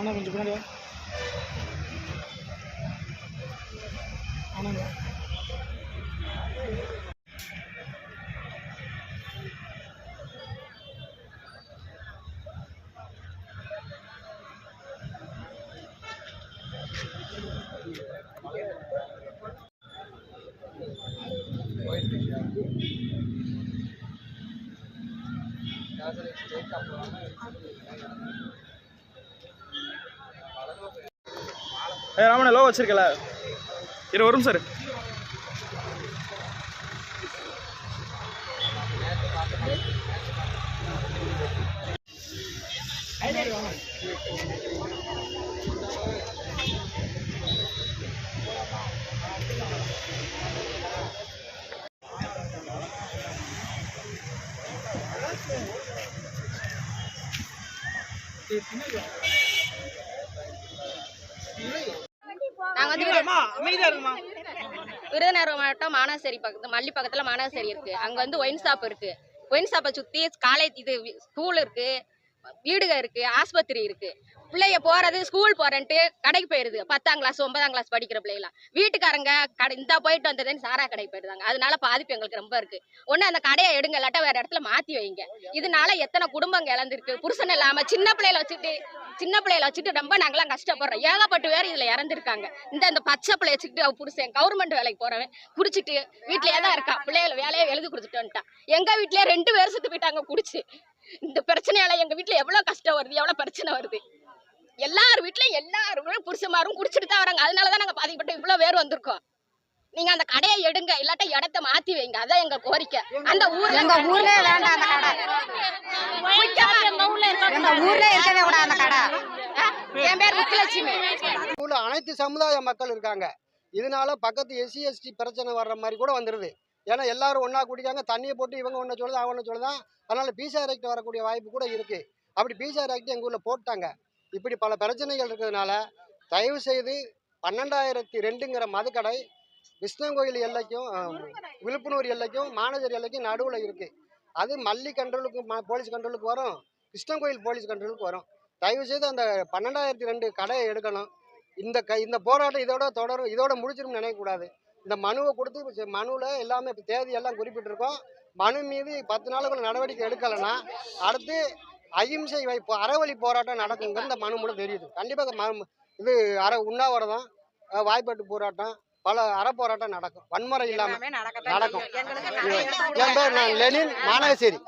அண்ணா கொஞ்சம் பின்னாடி வா. ஆனந்தா ஏ ராமண்ண லோ வச்சிருக்கல இரு வரும் சார் Thank you. விருதுநகர் மாவட்டம் மானாசேரி பக்கத்து மல்லி பக்கத்துல மானாசேரி இருக்கு. அங்க வந்து ஒயின் ஷாப் இருக்கு. ஒயின் ஷாப்பை சுத்தி காலேஜ் இது ஸ்கூல் இருக்கு. வீடுக இருக்கு. ஆஸ்பத்திரி இருக்கு. பிள்ளைய போறது ஸ்கூல் போறேன்ட்டு கடைக்கு போயிருது. பத்தாம் கிளாஸ் ஒன்பதாம் கிளாஸ் படிக்கிற பிள்ளைலாம் வீட்டுக்காரங்க கடை இந்த போயிட்டு வந்ததுன்னு சாரா கடைக்கு போயிருந்தாங்க. அதனால பாதிப்பு எங்களுக்கு ரொம்ப இருக்கு. ஒண்ணு அந்த கடையை எடுங்க இல்லாட்டா வேற இடத்துல மாத்தி வைங்க. இதனால எத்தனை குடும்பங்க இழந்திருக்கு. புருஷன் இல்லாம சின்ன பிள்ளையில வச்சுட்டு சின்ன பிள்ளையில வச்சுட்டு ரொம்ப நாங்களாம் கஷ்டப்படுறோம். ஏகப்பட்டு பேர் இதுல இறந்துருக்காங்க. இந்த இந்த பச்சை பிள்ளைய வச்சுக்கிட்டு புடிச்சேன் புருஷன் கவர்மெண்ட் வேலைக்கு போறவன் குடிச்சிட்டு வீட்லயே தான் இருக்கா. பிள்ளைகளை வேலையை எழுதி கொடுத்துட்டு வந்துட்டான். எங்க வீட்லயே ரெண்டு பேர் செத்து போயிட்டாங்க குடிச்சு இந்த பிரச்சனையால எங்க வீட்டுல எவ்வளவு கஷ்டம் வருது எவ்வளவு பிரச்சனை வருது. எல்லார் வீட்லயும் எல்லாருமே புருஷமாரும் குடிச்சிட்டு தான் வராங்க. அதனாலதான் நாங்க பாதிக்கப்பட்டு இவ்வளவு பேர் வந்திருக்கோம். நீங்க அந்த கடையை எடுங்க. இல்லாட்டா இடத்த மாத்தி வைங்க. அதான் எங்க கோரிக்கை. அந்த ஊர்ல எங்க வேண்டாம் அந்த கடை. எங்க ஊர்ல இருக்கவே கூடாது அந்த கடை. என் பேர் முத்துலட்சுமி. உள்ள அனைத்து சமுதாய மக்கள் இருக்காங்க. இதனால பக்கத்து எஸ்சி எஸ்டி பிரச்சனை வர்ற மாதிரி கூட வந்துடுது ஏன்னா எல்லாரும் ஒன்றா குடிக்காங்க தண்ணியை போட்டு இவங்க ஒன்று சொல்லுது அவங்க ஒன்று சொல்லுதான் அதனால பிசார் ஆக்ட் வரக்கூடிய வாய்ப்பு கூட இருக்கு. அப்படி பிசார் ஆக்ட் எங்கள் ஊரில் போட்டாங்க. இப்படி பல பிரச்சனைகள் இருக்கிறதுனால தயவு செய்து பன்னெண்டாயிரத்தி ரெண்டுங்கிற மதுக்கடை கிருஷ்ணங்கோயில் எல்லைக்கும் விழுப்புணூர் எல்லைக்கும் மாநகர் எல்லைக்கும் நடுவில் இருக்கு. அது மல்லி கண்ட்ரோலுக்கு ம- போலீஸ் கண்ட்ரோலுக்கு வரும். கிருஷ்ணங்கோயில் போலீஸ் கண்ட்ரோலுக்கு வரும். தயவு செய்து அந்த பன்னெண்டாயிரத்தி ரெண்டு கடையை எடுக்கணும். இந்த க இந்த போராட்டம் இதோட தொடரும் இதோட முடிச்சிரும்னு நினைக்கக்கூடாது. இந்த மனுவை கொடுத்து மனுவில் எல்லாமே இப்போ தேதி எல்லாம் குறிப்பிட்டிருக்கோம். மனு மீது பத்து நாளுக்குள்ள நடவடிக்கை எடுக்கலைன்னா அடுத்து அகிம்சை வை போ- அறவழி போராட்டம் நடக்குங்க இந்த மனு மூலம் தெரியுது. கண்டிப்பாக ம இது அற உண்ணாவிரதம் வாய்ப்பாட்டு போராட்டம் பல அறப்போராட்டம் நடக்கும். வன்முறை இல்லாமல் நடக்கும். என் பேர் நான் லெனின் மானாசேரி.